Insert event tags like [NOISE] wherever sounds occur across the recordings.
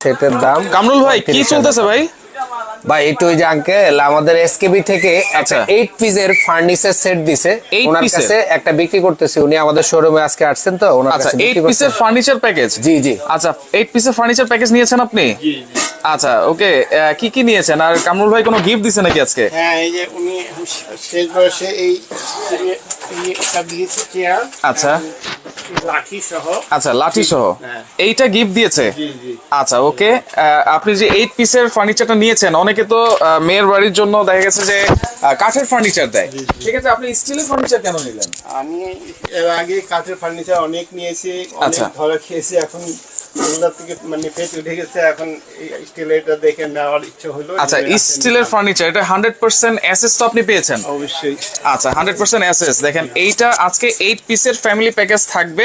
সেটের দাম কামরুল ভাই কি চলতেছে ভাই? ভাই একটু ওই যে আঙ্কেল আমাদের এসকেবি থেকে একটা আচ্ছা। এইট পিসের ফার্নিচার সেট দিছে। ওনার কাছে একটা বিক্রি করতেছে। উনি আমাদের শোরুমে আজকে আসছেন তো ওনার আচ্ছা কাছে এইট বিক্রি পিসের ফার্নিচার প্যাকেজ জি জি। আচ্ছা এইট পিসের ফার্নিচার প্যাকেজ নিয়েছেন আপনি? জি আচ্ছা ওকে কি কি নিয়েছেন? আর কামরুল ভাই কোনো গিফট দিছে নাকি আজকে? হ্যাঁ এই যে উনি শেষ বয়সে এই এইটা দিয়েছে চেয়ার আচ্ছা। লাঠি সহ। আচ্ছা লাঠি সহ? হ্যাঁ। এইটা গিফট দিয়েছে? জি জি। আচ্ছা ওকে আপনি যে এইট পিসের ফার্নিচারটা নিয়েছেন অনেকে তো মেয়ের বাড়ির জন্য দেখা গেছে যে কাঠের ফার্নিচার দেয়। ঠিক আছে আপনি স্টিলের ফার্নিচার কেন নিলেন? আমি এর আগে কাঠের ফার্নিচার অনেক নিয়েছি অনেক আচ্ছা। ধরে খেয়েছি এখন থেকে মানে পেট উঠে গেছে এখন স্টিলেরটা দেখে নেওয়ার ইচ্ছে হলো আচ্ছা স্টিলের ফার্নিচার এটা হান্ড্রেড পার্সেন্ট অ্যাসেস তো আপনি পেয়েছেন? অবশ্যই। আচ্ছা হান্ড্রেড পার্সেন্ট অ্যাসেস দেখেন এইটা আজকে এইট পিসের ফ্যামিলি প্যাকেজ থাকবে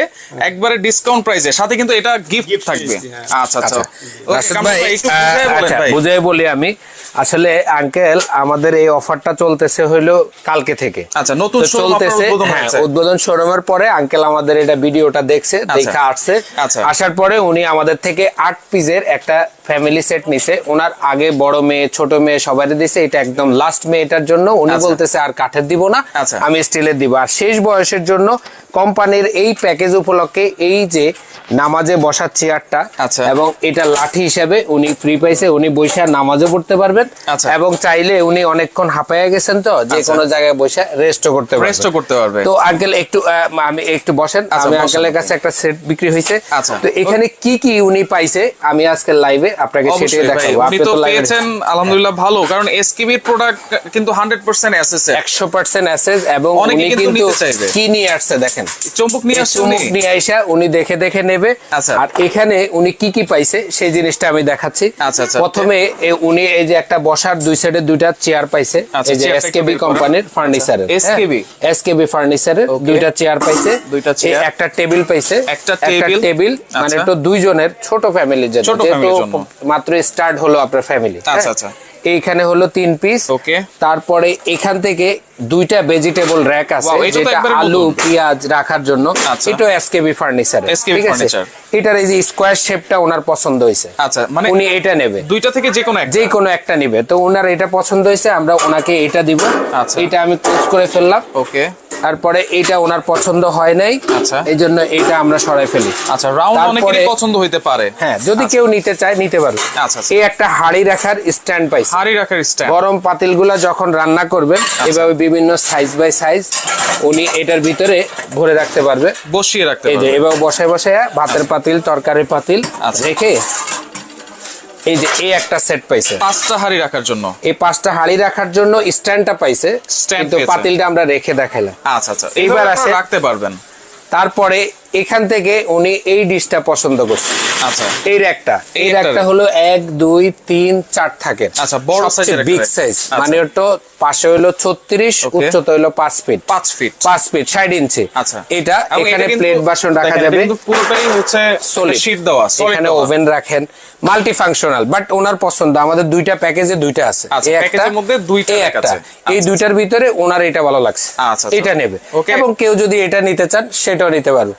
একবারে ডিসকাউন্ট প্রাইসে সাথে কিন্তু এটা গিফট থাকবে। হ্যাঁ। আচ্ছা আচ্ছা। Okay, রাশেদ ভাই, একটু আচ্ছা, বলি আমি আসলে আঙ্কেল আমাদের এই অফারটা চলতেছে হইল কালকে থেকে। আচ্ছা নতুন চলতেছে উদ্বোধন হ্যাঁ শোরুমের পরে আঙ্কেল আমাদের এটা ভিডিওটা দেখছে দেখে আসছে। আচ্ছা। আসার পরে উনি আমাদের থেকে আট পিসের একটা ফ্যামিলি সেট নিছে। ওনার আগে বড় মেয়ে ছোট মেয়ে সবাই দিছে এটা একদম লাস্ট মেয়েটার জন্য। উনি আচ্ছা। বলতেছে আর কাঠের দিব না আচ্ছা। আমি স্টিলের দিব। আর শেষ বয়সের জন্য কোম্পানির এই প্যাকেজ উপলক্ষে এই যে নামাজে বসার চেয়ারটা আচ্ছা। এবং এটা লাঠি হিসাবে উনি ফ্রি পাইছে উনি বৈশা নামাজও পড়তে পারবেন আচ্ছা। এবং চাইলে উনি অনেকক্ষণ হাঁপাইয়া গেছেন তো যে আচ্ছা। কোনো জায়গায় বসে রেস্টও করতে পারবেন রেস্টও করতে পারবে তো আঙ্কেল একটু আমি একটু বসেন আমি আঙ্কেলের কাছে একটা সেট বিক্রি হয়েছে। তো এখানে কি কি উনি পাইছে আমি আজকে লাইভে আপনাকে সেটাই দেখাবো আপনি তো পেয়েছেন আলহামদুলিল্লাহ ভালো কারণ এসকিবির প্রোডাক্ট কিন্তু হান্ড্রেড পার্সেন্ট অ্যাসেস একশো পার্সেন্ট অ্যাসেস এবং উনি কিন্তু। কি নিয়ে আসছে দেখেন চম্পক নিয়ে আসছে উনি? নিয়ে আইসা উনি দেখে দেখে নেবে আচ্ছা। আর এখানে উনি কি কি পাইছে সেই জিনিসটা আমি দেখাচ্ছি আচ্ছা, আচ্ছা। প্রথমে উনি এই যে একটা বসার দুই সাইডে দুইটা চেয়ার পাইছে এই যে এসকেবি কোম্পানির ফার্নিচারের SKB? এসকেবি ফার্নিচারের দুইটা চেয়ার পাইছে দুইটা চেয়ার। একটা টেবিল পাইছে একটা টেবিল। মানে। তো দুইজনের ছোট ফ্যামিলির জন্য ছোট যেহেতু জন্য। মাত্র স্টার্ট হলো আপনার ফ্যামিলি আচ্ছা, আচ্ছা। এইখানে হলো তিন পিস Okay. তারপরে এখান থেকে দুইটা ভেজিটেবল র্যাক আছে যেটা আলু পেঁয়াজ রাখার জন্য। আচ্ছা। এটা এসকেবি ফার্নিচার ঠিক আছে? এটার এই যে স্কোয়ার শেপটা ওনার পছন্দ হয়েছে। আচ্ছা মানে উনি এটা নেবে। দুইটা থেকে যে কোনো একটা। যে কোনো একটা নিবে। তো ওনার এটা পছন্দ হয়েছে আমরা ওনাকে এটা দিব। আচ্ছা। এটা আমি ক্লোজ করে ফেললাম। ওকে। তারপরে এটা ওনার পছন্দ হয় নাই। আচ্ছা। এই জন্য এটা আমরা সরাই ফেলি। আচ্ছা রাউন্ড অনেকেরই পছন্দ হইতে পারে। হ্যাঁ যদি কেউ নিতে চায় নিতে পারবে আচ্ছা, আচ্ছা। এই একটা হাড়ি রাখার স্ট্যান্ড পাইছে। হাড়ি রাখার স্ট্যান্ড গরম পাতিলগুলা যখন রান্না করবেন আচ্ছা। এভাবে বিভিন্ন সাইজ বাই সাইজ উনি এটার ভিতরে ভরে রাখতে পারবে। বসিয়ে রাখতে এই যে এভাবে বসে বসে ভাতের পাতিল তরকারির পাতিল আচ্ছা। রেখে এই যে এই একটা সেট পাইছে। পাঁচটা হাড়ি রাখার জন্য? এই পাঁচটা হাড়ি রাখার জন্য স্ট্যান্ডটা পাইছে। কিন্তু পাতিলটা আমরা রেখে দেখাইলাম। আচ্ছা আচ্ছা। এইবার আছে রাখতে পারবেন। তারপরে এখান থেকে উনি এই ডিশটা পছন্দ করছে। আচ্ছা। এই র্যাকটা। এই র্যাকটা একটা হলো এক দুই তিন চার থাকের আচ্ছা, বড় size-এর বিগ সাইজ। মানে ওটা পাশে হলো ছত্রিশ. উচ্চতা হলো পাঁচ ফিট পাঁচ ফিট পাঁচ ফিট ষাট ইঞ্চি। আচ্ছা। এটা এখানে প্লেট বাসন রাখা যাবে। পুরোটাই হচ্ছে। শীট দেওয়া এখানে ওভেন রাখেন। মাল্টি ফাংশনাল বাট ওনার পছন্দ। আমাদের দুইটা প্যাকেজে দুইটা আছে। আচ্ছা, এই প্যাকেজের মধ্যে দুইটা একটা। এই আচ্ছা, দুইটার ভিতরে ওনার এটা ভালো লাগছে। আচ্ছা। এটা নেবে. এবং কেউ যদি এটা নিতে চান সেটাও নিতে পারবে।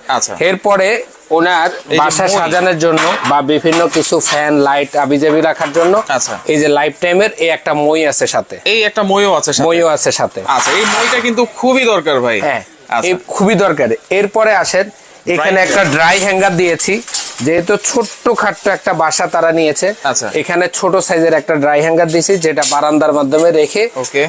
এরপরে ওনার বাসা সাজানোর জন্য বা বিভিন্ন কিছু ফ্যান লাইট আবিজাবি রাখার জন্য আচ্ছা। এই যে লাইফ টাইমের এই একটা মই আছে সাথে। এই একটা মইও আছে মইও আছে সাথে। আচ্ছা এই মইটা কিন্তু খুবই দরকার ভাই। হ্যাঁ আচ্ছা। এই খুবই দরকার। এরপরে আসেন এখানে একটা ড্রাই হ্যাঙ্গার দিয়েছি। যেহেতু ছোট্ট খাট্ট একটা বাসা তারা নিয়েছে আচ্ছা। এখানে ছোট সাইজের একটা ড্রাই হ্যাঙ্গার দিয়েছি যেটা বারান্দার মাধ্যমে রেখে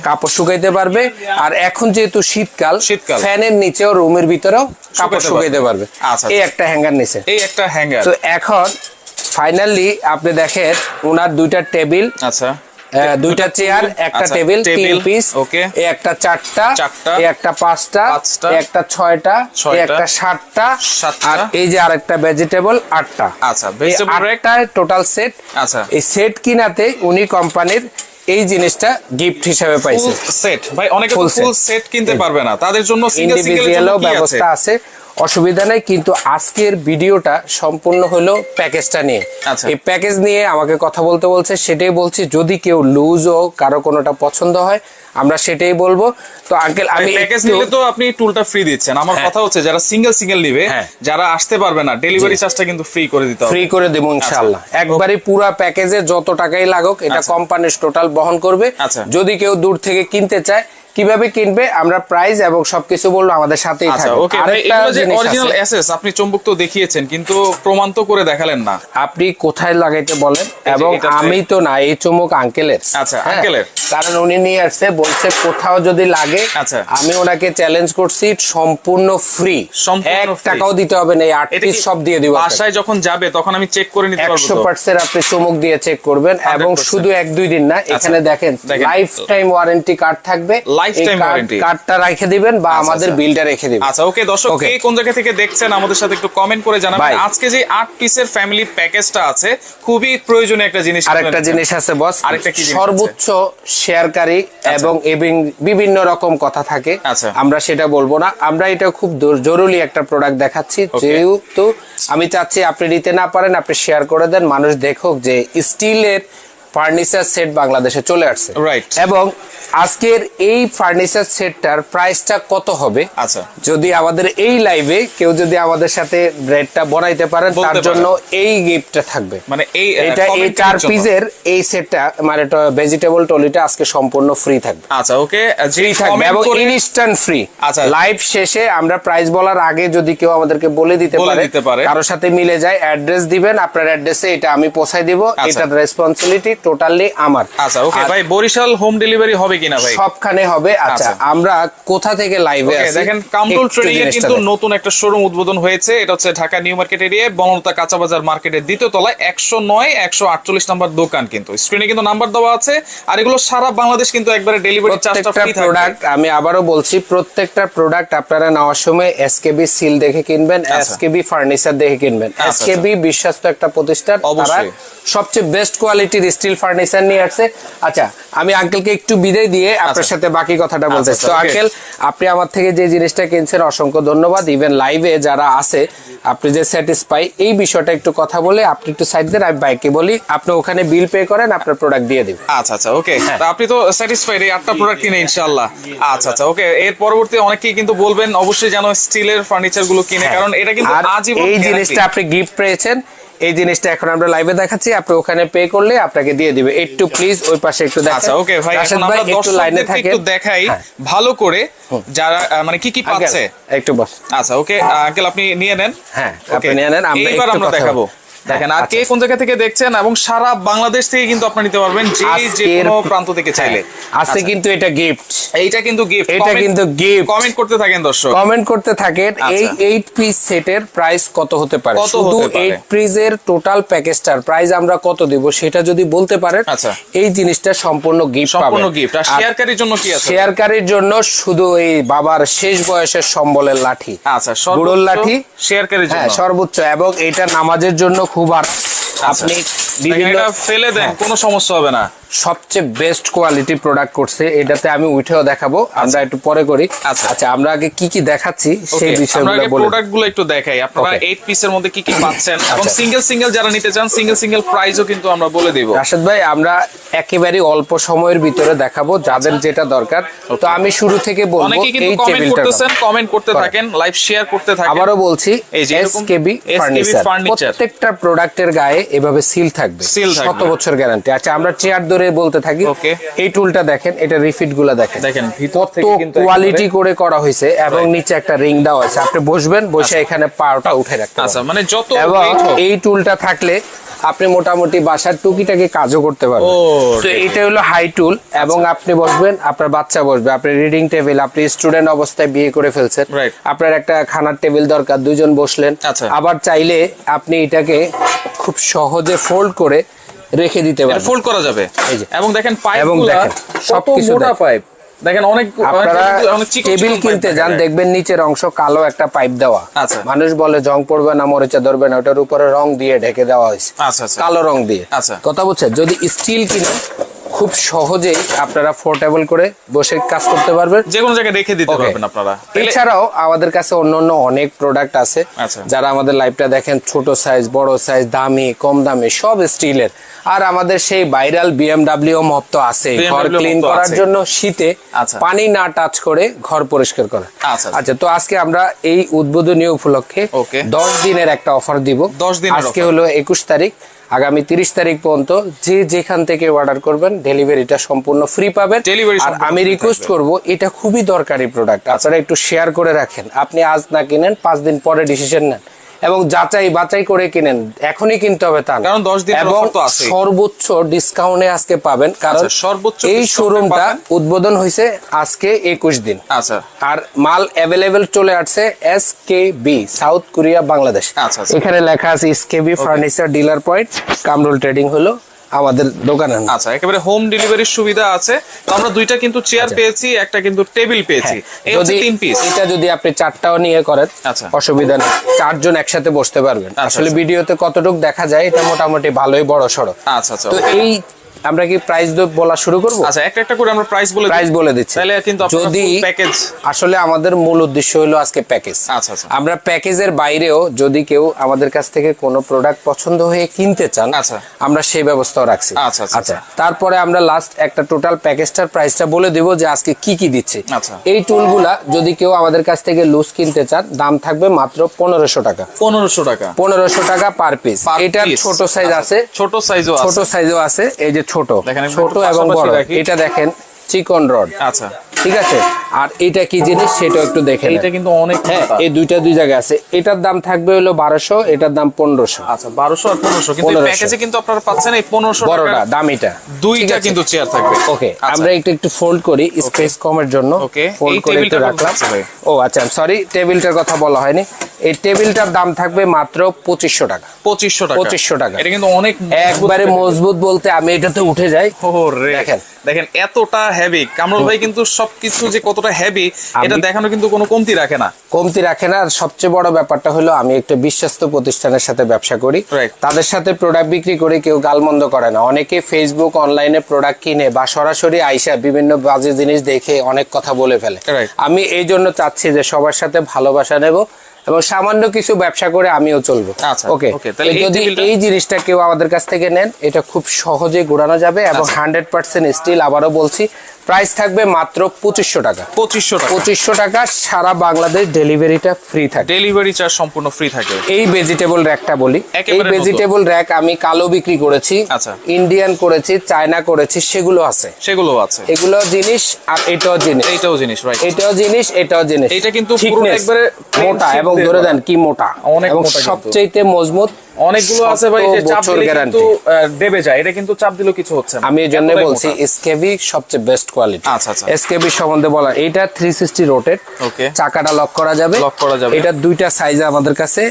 কাপড় শুকাইতে পারবে। আর এখন যেহেতু শীতকাল শীতকাল। ফ্যানের নিচেও রুমের ভিতরেও কাপড় শুকাইতে পারবে। আচ্ছা, এই আচ্ছা। একটা হ্যাঙ্গার নিয়েছে এই একটা হ্যাঙ্গার তো এখন ফাইনালি আপনি দেখেন ওনার দুইটা টেবিল আচ্ছা। দুইটা চেয়ার একটা আচ্ছা, টেবিল তিন পিস. এই একটা চারটা চারটা, একটা পাঁচটা পাঁচটা, একটা ছয়টা একটা সাতটা আর এই যে আরেকটা ভেজিটেবল আটটা। আচ্ছা, rack? আটটা টোটাল সেট আচ্ছা। এই সেট কিনাতে উনি কোম্পানির এই জিনিসটা গিফট হিসেবে পাইছে। সেট ভাই অনেকে ফুল সেট কিনতে পারবে না। তাদের জন্য সিঙ্গেল সিঙ্গেল ব্যবস্থা আছে। অসুবিধা নেই কিন্তু আজকের ভিডিওটা সম্পূর্ণ হলো প্যাকেজটা নিয়ে আচ্ছা। এই প্যাকেজ নিয়ে আমাকে কথা বলতে বলছে সেটাই বলছি যদি কেউ লুজ লুজও কারও কোনোটা পছন্দ হয় আমরা সেটাই বলব তো আঙ্কেল আমি প্যাকেজ নিলে তো আপনি টুলটা ফ্রি দিচ্ছেন আমার হ্যাঁ। কথা হচ্ছে যারা সিঙ্গেল সিঙ্গেল নিবে। যারা আসতে পারবে না ডেলিভারি চার্জটা কিন্তু ফ্রি করে দিতে হবে ফ্রি করে দেবো ইনশাল্লাহ একবারে পুরা প্যাকেজে যত টাকাই লাগুক এটা আচ্ছা। কোম্পানির টোটাল বহন করবে আচ্ছা। যদি কেউ দূর থেকে কিনতে চায় কীভাবে কিনবে আমরা প্রাইস এবং সবকিছু বলব আমাদের সাথেই আচ্ছা থাকবে ওকে এগুলো যে অরিজিনাল এসএস আপনি চুম্বক তো দেখিয়েছেন কিন্তু প্রমাণ তো করে দেখালেন না আপনি কোথায় লাগাইতে বলেন এবং আমি তো না এই চুমুক আঙ্কেলের আচ্ছা, হ্যাঁ, আঙ্কেলের। কারণ উনি নিয়ে আসছে বলছে কোথাও যদি লাগে আচ্ছা। আমি ওনাকে চ্যালেঞ্জ করছি সম্পূর্ণ ফ্রি এক টাকাও দিতে হবে না এই আট পিস সব দিয়ে দিব। বাসায় যখন যাবে তখন আমি চেক করে নিতে পারব একশো তো? পার্সেন্ট আপনি চমক দিয়ে চেক করবেন এবং শুধু এক দুই দিন না এখানে দেখেন। লাইফ টাইম ওয়ারেন্টি কার্ড থাকবে Warranty। কার্ডটা রেখে দিবেন বা আমাদের আচ্ছা। বিলটা রেখে দিবেন। আচ্ছা ওকে দর্শক কে কোন জায়গা থেকে দেখছেন আমাদের সাথে একটু কমেন্ট করে জানাবেন। আজকে যে আট পিসের ফ্যামিলি প্যাকেজটা আছে খুবই প্রয়োজনীয় একটা জিনিস আরেকটা জিনিস আছে বস আরেকটা কি সর্বোচ্চ শেয়ারকারী এবং এবং বিভিন্ন রকম কথা থাকে। আচ্ছা। আমরা সেটা বলব না। আমরা এটা খুব জরুরি একটা প্রোডাক্ট দেখাচ্ছি। যেহেতু আমি চাচ্ছি আপনি নিতে না পারেন আপনি শেয়ার করে দেন। মানুষ দেখুক যে স্টিলের ফার্নিচার সেট বাংলাদেশে চলে আসছে. এবং আজকের এই ফার্নিচার সেটটার প্রাইসটা কত হবে আচ্ছা। যদি আমাদের এই লাইভে কেউ যদি আমাদের সাথে রেটটা বড়াইতে পারেন তার জন্য এই গিফটটা থাকবে মানে এই, এটা এই চার পিসের এই সেটটা মানে ভেজিটেবল টলিটা আজকে সম্পূর্ণ ফ্রি থাকবে আচ্ছা ওকে ফ্রি থাকবে এবং ইনস্ট্যান্ট ফ্রি আচ্ছা। লাইভ শেষে আমরা প্রাইস বলার আগে যদি কেউ আমাদেরকে বলে দিতে পারে। কারোর সাথে মিলে যায় অ্যাড্রেস দিবেন আপনার অ্যাড্রেসে এটা আমি পৌঁছাই দিব আচ্ছা। এটার রেসপন্সিবিলিটি টোটালি আমার। আচ্ছা ওকে ভাই বরিশাল হোম ডেলিভারি হবে কিনা ভাই? সবখানে হবে আচ্ছা আচ্ছা। আমরা কোথা থেকে লাইভে আছি দেখেন কামরুল ট্রেডিং এর কিন্তু নতুন একটা শোরুম উদ্বোধন হয়েছে এটা হচ্ছে ঢাকা নিউ মার্কেট এরিয়ায় বনলতা কাঁচা বাজার মার্কেটের দ্বিতীয় তলায় একশো নয় একশো আটচল্লিশ নাম্বার দোকান কিন্তু। স্ক্রিনে কিন্তু নাম্বার দেওয়া আছে আর এগুলো সারা বাংলাদেশ কিন্তু একবারে ডেলিভারি চার্জটা ফ্রি থাকবে। প্রোডাক্ট আমি আবারও বলছি প্রত্যেকটা প্রোডাক্ট আপনারা নেওয়ার সময় এসকেবি সিল দেখে কিনবেন আচ্ছা। এসকেবি ফার্নিচার দেখে কিনবেন। আচ্ছা, এসকেবি বিশ্বস্ত একটা প্রতিষ্ঠান তারা। সবচেয়ে বেস্ট কোয়ালিটির স্টিল ফার্নিচার নিয়ে আসছে। আচ্ছা আমি আঙ্কেলকে একটু বিদায় দিয়ে আপনার আচ্ছা। সাথে বাকি কথাটা বলতে আচ্ছা, তো আঙ্কেল আপনি আমার থেকে যে জিনিসটা কিনছেন অসংখ্য ধন্যবাদ। ইভেন লাইভে যারা আছে আপনি যে স্যাটিসফাই এই বিষয়টা একটু কথা বলে আপনি একটু সাইড দেন আমি বাইকে বলি আপনি ওখানে বিল পে করেন আপনার প্রোডাক্ট দিয়ে দিবেন। আচ্ছা আচ্ছা ওকে হ্যাঁ। আপনি তো স্যাটিসফাইড এই আটটা প্রোডাক্ট কিনে ইনশাআল্লাহ। আচ্ছা আচ্ছা ওকে এর পরবর্তী অনেকেই কিন্তু বলবেন অবশ্যই যেন স্টিলের ফার্নিচারগুলো কিনে কারণ এটা কিন্তু হ্যাঁ। আজীবন এই জিনিসটা আপনি গিফট পেয়েছেন। এই জিনিসটা এখন আমরা লাইভে দেখাচ্ছি। আপনি ওখানে পে করলে আপনাকে দিয়ে দিবে। একটু প্লিজ ওই পাশে একটু দেখেন। আচ্ছা ওকে ভাই এখন আমরা একটু লাইনে থাকি একটু দেখাই হ্যাঁ। ভালো করে যারা মানে কি কি পাচ্ছে? একটু বস। আচ্ছা ওকে আঙ্কেল আপনি নিয়ে নেন। হ্যাঁ, আপনি নিয়ে নেন, আমরা একটু দেখাবো। দেখেন হ্যাঁ, আর কে কোন জায়গা থেকে দেখছেন এবং সারা বাংলাদেশ থেকে কিন্তু আপনি নিতে পারবেন যে যে কোনো প্রান্ত থেকে চাইলে। হ্যাঁ, আজকে কিন্তু এটা গিফট এইটা কিন্তু গিফট এটা কিন্তু gift। কমেন্ট করতে থাকেন দর্শক। কমেন্ট করতে থাকেন। এই আচ্ছা। এইট পিস সেটের প্রাইস কত হতে পারে? শুধু হতে পারে? এইট পিসের টোটাল প্যাকেজটার প্রাইস আমরা কত দিব সেটা যদি বলতে পারেন আচ্ছা। এই জিনিসটা সম্পূর্ণ গিফট পাবেন। সম্পূর্ণ গিফট আর শেয়ারকারীর জন্য কি আছে? শেয়ারকারীর জন্য শুধু এই বাবার শেষ বয়সের সম্বলের লাঠি। আচ্ছা গুড়োর লাঠি। শেয়ারকারীর হ্যাঁ জন্য। সর্বোচ্চ। এবং এটা নামাজের জন্য খুব আর আপনি দেখেন, বিভিন্ন ফেলে দেন কোনো সমস্যা হবে না। সবচেয়ে বেস্ট কোয়ালিটি প্রোডাক্ট করছে এটাতে আমি উঠেও দেখাবো আমরা একটু পরে করি। আচ্ছা। আচ্ছা আমরা আগে কি কি দেখাচ্ছি সেই বিষয়গুলো বলে প্রোডাক্টগুলো একটু দেখাই আপনারা Okay. এইট পিসের মধ্যে কি কি [COUGHS] পাচ্ছেন এবং আচ্ছা। সিঙ্গেল সিঙ্গেল যারা নিতে চান সিঙ্গেল সিঙ্গেল প্রাইসও কিন্তু আমরা বলে দিব। রাশেদ ভাই আমরা একেবারে অল্প সময়ের ভিতরে দেখাবো যাদের যেটা দরকার। তো আমি শুরু থেকে বলব এই কমেন্ট টেবিলটা করতেছেন কমেন্ট করতে থাকেন লাইভ শেয়ার করতে থাকেন। আবারও বলছি এসকেবি ফার্নিচার প্রত্যেকটা প্রোডাক্টের গায়ে এভাবে সিল Seal থাকবে। শত বছর গ্যারান্টি আচ্ছা আমরা চেয়ার ধরে বলতে থাকি। এই টুলটা দেখেন এটা রিফিটগুলা দেখেন। দেখেন কত কোয়ালিটি করে করা হয়েছে এবং নিচে একটা রিং দেওয়া আছে। আপনি বসবেন বসে এখানে পাওটা উঠে রাখতে আচ্ছা মানে যত এবং এই টুলটা থাকলে আপনি মোটামুটি বাসার টুকিটাকি কাজও করতে পারবেন। তো এইটা হলো হাই টুল এবং আপনি বসবেন আপনার বাচ্চা বসবে আপনি রিডিং টেবিল আপনি স্টুডেন্ট অবস্থায় বিয়ে করে ফেলছেন। আপনার একটা খানার টেবিল দরকার দুজন বসলেন। আচ্ছা। আবার চাইলে আপনি এটাকে খুব সহজে ফোল্ড করে রেখে দিতে পারবেন। ফোল্ড করা যাবে। এই যে। এবং দেখেন পাইপ এবং দেখেন, সব কিছু মোটা পাইপ দেখেন অনেক আপনারা টেবিল কিনতে যান দেখবেন নিচের অংশ কালো একটা পাইপ দেওয়া। আচ্ছা। মানুষ বলে জং পড়বে না মরিচা ধরবে না ওটার উপরে রং দিয়ে ঢেকে দেওয়া হয়েছে। আচ্ছা আচ্ছা। কালো রং দিয়ে। আচ্ছা। কথা বলছে যদি স্টিল কিনেন খুব সহজেই আপনারা পোর্টেবল করে বসে কাজ করতে পারবেন। যে কোনো জায়গায় রেখে দিতে পারবেন আপনারা। এছাড়াও আমাদের কাছে অন্য অন্য অনেক প্রোডাক্ট আছে। আচ্ছা। যারা আমাদের লাইভটা দেখেন ছোট সাইজ বড় সাইজ দামি কম দামি সব স্টিলের। আর আমাদের সেই ভাইরাল বিএমডাব্লিউ মপ তো আছে ঘর ক্লিন করার জন্য শীতে আচ্ছা। পানি না টাচ করে ঘর পরিষ্কার করা। আচ্ছা, আচ্ছা। তো আজকে আমরা এই উদ্বোধনী উপলক্ষে. দশ দিনের একটা অফার দিব। 10 দিনের আজকে হলো একুশ তারিখ। আগামী তিরিশ তারিখ পর্যন্ত যে যেখান থেকে অর্ডার করবেন ডেলিভারিটা সম্পূর্ণ ফ্রি পাবেন। আর আমি রিকোয়েস্ট। করব এটা খুবই দরকারি প্রোডাক্ট আপনারা একটু শেয়ার করে রাখেন। আপনি আজ না কিনেন পাঁচ দিন পরে ডিসিশন নেন। এবং যাচাই বাচাই করে কিনেন। এখনই কিনতে হবে তা কারণ 10 দিন এবং। সর্বোচ্চ ডিসকাউন্টে আজকে পাবেন। কারণ আচ্ছা, সর্বোচ্চ এই শোরুমটা উদ্বোধন হয়েছে আজকে একুশ দিন। আচ্ছা। আর মাল অ্যাভেলেবেল চলে আসছে S K B South Korea Bangladesh আচ্ছা। এখানে লেখা আছে S K B furniture dealer point Kamrul trading হলো। আমাদের দোকানে। আচ্ছা একেবারে হোম ডেলিভারির সুবিধা আছে তো আমরা দুইটা কিন্তু চেয়ার পেয়েছি একটা কিন্তু টেবিল পেয়েছি এই আচ্ছা। যদি তিন পিস এটা যদি আপনি চারটাও নিয়ে করেন আচ্ছা। অসুবিধা নেই চারজন একসাথে বসতে পারবেন আচ্ছা, আসলে আচ্ছা। ভিডিওতে কতটুকু দেখা যায় এটা মোটামুটি ভালোই বড় সড়ো আচ্ছা আচ্ছা তো এই আমরা কি প্রাইস বলা শুরু করব? আচ্ছা একটা একটা করে আমরা প্রাইস বলে প্রাইস বলে দিচ্ছি। তাহলে কিন্তু যদি প্যাকেজ আসলে আমাদের মূল উদ্দেশ্য হলো আজকে প্যাকেজ আচ্ছা, আচ্ছা। আমরা প্যাকেজের বাইরেও যদি কেউ আমাদের কাছ থেকে কোনো প্রোডাক্ট পছন্দ হয়ে কিনতে চান আচ্ছা। আমরা সেই ব্যবস্থাও রাখছি। আচ্ছা, আচ্ছা, আচ্ছা। তারপরে আমরা লাস্ট একটা টোটাল প্যাকেজটার প্রাইসটা বলে দিব যে আজকে কি কি দিচ্ছে। আচ্ছা। এই টুলগুলা যদি কেউ আমাদের কাছ থেকে লুজ কিনতে চান দাম থাকবে মাত্র পনেরোশো টাকা। পনেরোশো টাকা। পনেরোশো টাকা পার পিস এটার ছোট সাইজ আচ্ছা, আছে। ছোট সাইজও আছে। ছোট সাইজও আছে। এই যে ছোট। ছোট এবং বড়। এটা দেখেন চিকন রড। আচ্ছা। ঠিক আছে? আর এটা কি জিনিস? সেটা একটু দেখে এটা কিন্তু অনেক হ্যাঁ এই দুইটা দুই জায়গায় আছে। এটার দাম থাকবে হলো বারোশো এটার দাম পনেরোশো। আচ্ছা বারোশো আর পনেরোশো। কিন্তু 1500 প্যাকেজে কিন্তু আপনারা পাচ্ছেন এই পনেরোশো বড়টা দামিটা দুইটা কিন্তু চেয়ার থাকবে। ওকে আচ্ছা। আমরা একটু একটু ফোল্ড করি স্পেস কমের জন্য। ফোল্ড করে একটু রাখলাম। ও আচ্ছা সরি টেবিলটার কথা বলা হয়নি। এই টেবিলটার দাম থাকবে মাত্র পঁচিশশো টাকা। পঁচিশশো টাকা। 2500 টাকা। এটা কিন্তু অনেক একবারে মজবুত বলতে আমি এটাতে উঠে যাই। দেখেন। দেখেন এতটা হেভি কামরুল ভাই কিন্তু সবকিছু যে কতটা হেভি এটা দেখানো কিন্তু কোনো কমতি রাখে না। কমতি রাখে না। আর সবচেয়ে বড় ব্যাপারটা হলো আমি একটা বিশ্বস্ত প্রতিষ্ঠানের সাথে ব্যবসা করি। তাদের সাথে প্রোডাক্ট বিক্রি করে কেউ গালমন্দ করে না। অনেকে ফেসবুক অনলাইনে প্রোডাক্ট কিনে বা সরাসরি আইসা বিভিন্ন বাজে জিনিস দেখে অনেক কথা বলে ফেলে। আমি এই জন্য চাচ্ছি যে সবার সাথে ভালোবাসা নেব এবং সামান্য কিছু ব্যবসা করে আমিও চলবো। আচ্ছা, ওকে এই যদি এই জিনিসটা কেউ আমাদের কাছ থেকে নেন এটা খুব সহজে ঘোরানো যাবে এবং আচ্ছা। হান্ড্রেড পার্সেন্ট স্টিল আবারও বলছি প্রাইস থাকবে মাত্র পঁচিশশো টাকা। পঁচিশশো টাকা। পঁচিশশো টাকা সারা বাংলাদেশ ডেলিভারিটা ফ্রি থাকে। ডেলিভারি চার্জ সম্পূর্ণ ফ্রি থাকে। এই ভেজিটেবল র্যাকটা বলি। এই ভেজিটেবল র্যাক আমি কালো বিক্রি করেছি আচ্ছা। ইন্ডিয়ান করেছি চায়না করেছি সেগুলো আছে। সেগুলো আছে। এগুলো জিনিস আর এটাও জিনিস। এটাও জিনিস রাইট এটাও জিনিস এটাও জিনিস। এইটা কিন্তু পুরোটা একবারে মোটা এবং ধরে দেন কি মোটা। অনেক এবং মোটা। সবচেয়ে মজবুত অনেকগুলো আছে ভাই যে চাপ দিলে কিন্তু দেবে যায়। এটা কিন্তু চাপ দিলেও কিছু হচ্ছে না। আমি এই জন্য বলছি এসকেভি সবচেয়ে বেস্ট কোয়ালিটি আচ্ছা, আচ্ছা। এসকেভি সম্বন্ধে বলা থ্রি সিক্সটি রোটেট ওকে চাকাটা লক করা যাবে। লক করা যাবে। এটা দুইটা সাইজ আমাদের কাছে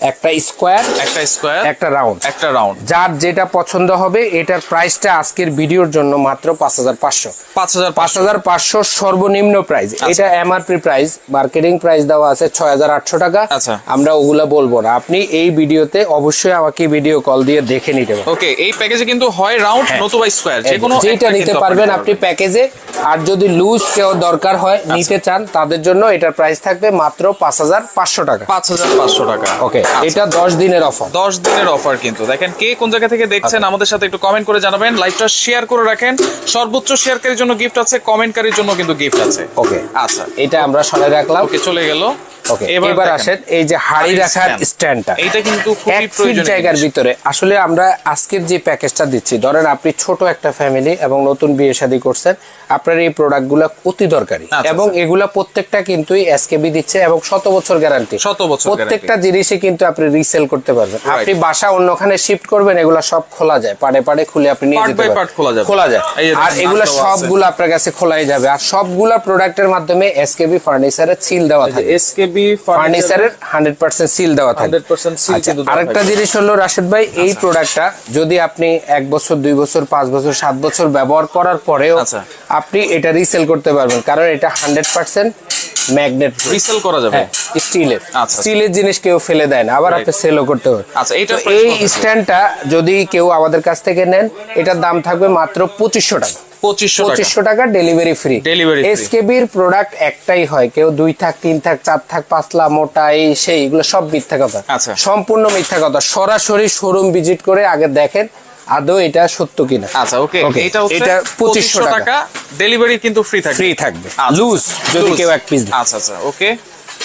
একটা স্কোয়ার একটা স্কোয়ার একটা রাউন্ড। একটা রাউন্ড। যার যেটা পছন্দ হবে এটার প্রাইসটা আজকের ভিডিওর জন্য মাত্র পাঁচ হাজার পাঁচশো। পাঁচ হাজার পাঁচ হাজার পাঁচশো সর্বনিম্ন প্রাইস আচ্ছা। এটা এমআরপি প্রাইস মার্কেটিং প্রাইস দেওয়া আছে ছয় হাজার আটশো টাকা। আচ্ছা। আমরা ওগুলা বলব না। আপনি এই ভিডিওতে অবশ্যই আমাকে ভিডিও কল দিয়ে দেখে নিতে পারেন। ওকে এই প্যাকেজে কিন্তু হয় রাউন্ড নতুবা স্কোয়ার যে কোনো যেটা নিতে পারবেন আপনি প্যাকেজে আর যদি লুজ কেউ দরকার হয় আচ্ছা। নিতে চান তাদের জন্য এটার প্রাইস থাকবে মাত্র পাঁচ হাজার পাঁচশো টাকা। পাঁচ হাজার পাঁচশো টাকা। ওকে। এটা দশ দিনের অফার দশ দিনের অফার কিন্তু। দেখেন কে কোন জায়গা থেকে দেখছেন আমাদের সাথে একটু কমেন্ট করে জানাবেন। লাইভটা শেয়ার করে রাখেন। সর্বোচ্চ শেয়ারকারীর জন্য গিফট আছে কমেন্টকারীর জন্য কিন্তু গিফট আছে। ওকে আচ্ছা। এটা আমরা সরাই রাখলাম। ওকে চলে গেল। ওকে এবার আসেন এই যে হাড়ি রাখার স্ট্যান্ডটা এইটা কিন্তু খুবই প্রয়োজনীয় জায়গার ভিতরে। আসলে আমরা আজকের যে প্যাকেজটা দিচ্ছি ধরেন আপনি ছোট একটা ফ্যামিলি এবং নতুন বিয়ে শাদী করছেন আপনার এই প্রোডাক্টগুলো অতি দরকারি। আচ্ছা, এবং এগুলা প্রত্যেকটা কিন্তু এসকেবি দিচ্ছে এবং শত বছর গ্যারান্টি শত বছর প্রত্যেকটা জিনিসই কিন্তু আপনি রিসেল করতে পারবেন। আপনি বাসা অন্যখানে শিফট করবেন এগুলা সব খোলা যায়। পাড়ে পাড়ে খুলে আপনি নিয়ে যেতে part খোলা যায়। আর এগুলা। সবগুলো আপনার কাছে খোলাই যাবে। আর সবগুলা প্রোডাক্টের মাধ্যমে এসকেবি ফার্নিচারের সিল দেওয়া থাকে। এসকেবি ফার্নিচারের হান্ড্রেড পার্সেন্ট সিল দেওয়া থাকে। 100% seal আচ্ছা, কিন্তু আরেকটা জিনিস হলো রাশেদ ভাই এই প্রোডাক্টটা যদি আপনি এক বছর দুই বছর পাঁচ বছর সাত বছর ব্যবহার করার পরেও আচ্ছা। আপনি এটা রিসেল করতে পারবেন। কারণ এটা হান্ড্রেড পার্সেন্ট ম্যাগনেট রিসেল করা যাবে? হ্যাঁ স্টিলের আচ্ছা। স্টিলের জিনিস কেউ ফেলে দেয় না আবার আপনি সেলও করতে পারেন। আচ্ছা, price এই স্ট্যান্ডটা যদি কেউ আমাদের কাছ থেকে নেন এটার দাম থাকবে মাত্র পঁচিশশো টাকা। পঁচিশশো টাকা। Delivery free free। এসকেবির প্রোডাক্ট একটাই হয় কেউ দুই থাক তিন থাক চার থাক পাঁচলা মোটা এই সেই এগুলো সব মিথ্যা কথা। আচ্ছা। সম্পূর্ণ মিথ্যা কথা। সরাসরি শোরুম ভিজিট করে আগে দেখেন আদৌ এটা সত্য কিনা? আচ্ছা ওকে এটা এটা পঁচিশশো টাকা। ডেলিভারি কিন্তু ফ্রি থাকবে। ফ্রি থাকবে। আচ্ছা, লুজ যদি কেউ এক পিস আচ্ছা আচ্ছা ওকে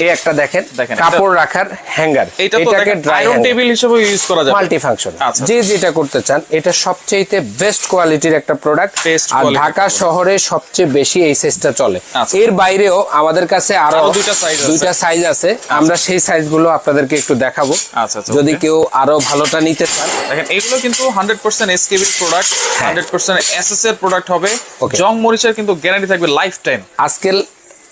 এই একটা দেখেন কাপড় রাখার হ্যাঙ্গার। এটা তো আয়রন টেবিল হিসেবে ইউজ করা যাবে। মাল্টি ফাংশন আচ্ছা। যে যেটা করতে চান এটা সবচেয়ে বেস্ট কোয়ালিটির একটা প্রোডাক্ট আর ঢাকা শহরে সবচেয়ে বেশি এই সাইজটা চলে। আচ্ছা। এর বাইরেও আমাদের কাছে আরও দুইটা সাইজ আছে। আমরা সেই সাইজগুলো আপনাদেরকে একটু দেখাবো। আচ্ছা, আচ্ছা, যদি কেউ আরও ভালোটা নিতে চান। দেখেন এগুলো কিন্তু হান্ড্রেড পার্সেন্ট এসকেবির প্রোডাক্ট হান্ড্রেড পার্সেন্ট এসএস এর প্রোডাক্ট হবে। জং মরিচের কিন্তু গ্যারান্টি থাকবে লাইফ টাইম আজকাল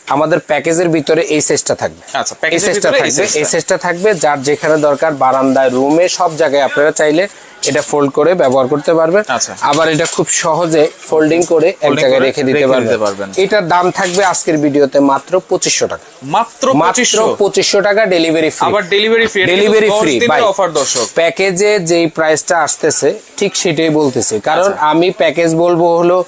আমাদের প্যাকেজের ভিতরে এই সাইজটা থাকবে। আচ্ছা, এই এই থাকবে এই টা। থাকবে যার যেখানে দরকার বারান্দায় রুমে সব জায়গায় আপনারা চাইলে এটা ফোল্ড করে ব্যবহার করতে পারবেন। আচ্ছা। আবার এটা খুব সহজে ফোল্ডিং করে এক জায়গায় রেখে দিতে পারবেন। এটার দাম থাকবে আজকের ভিডিওতে মাত্র পঁচিশশো টাকা। মাত্র মাত্র পঁচিশশো? পঁচিশশো টাকা ডেলিভারি ফ্রি আবার delivery free delivery free offer দর্শক। প্যাকেজে যেই প্রাইসটা আসতেছে ঠিক সেটাই বলতেছি। কারণ আচ্ছা। আমি প্যাকেজ বলব হলো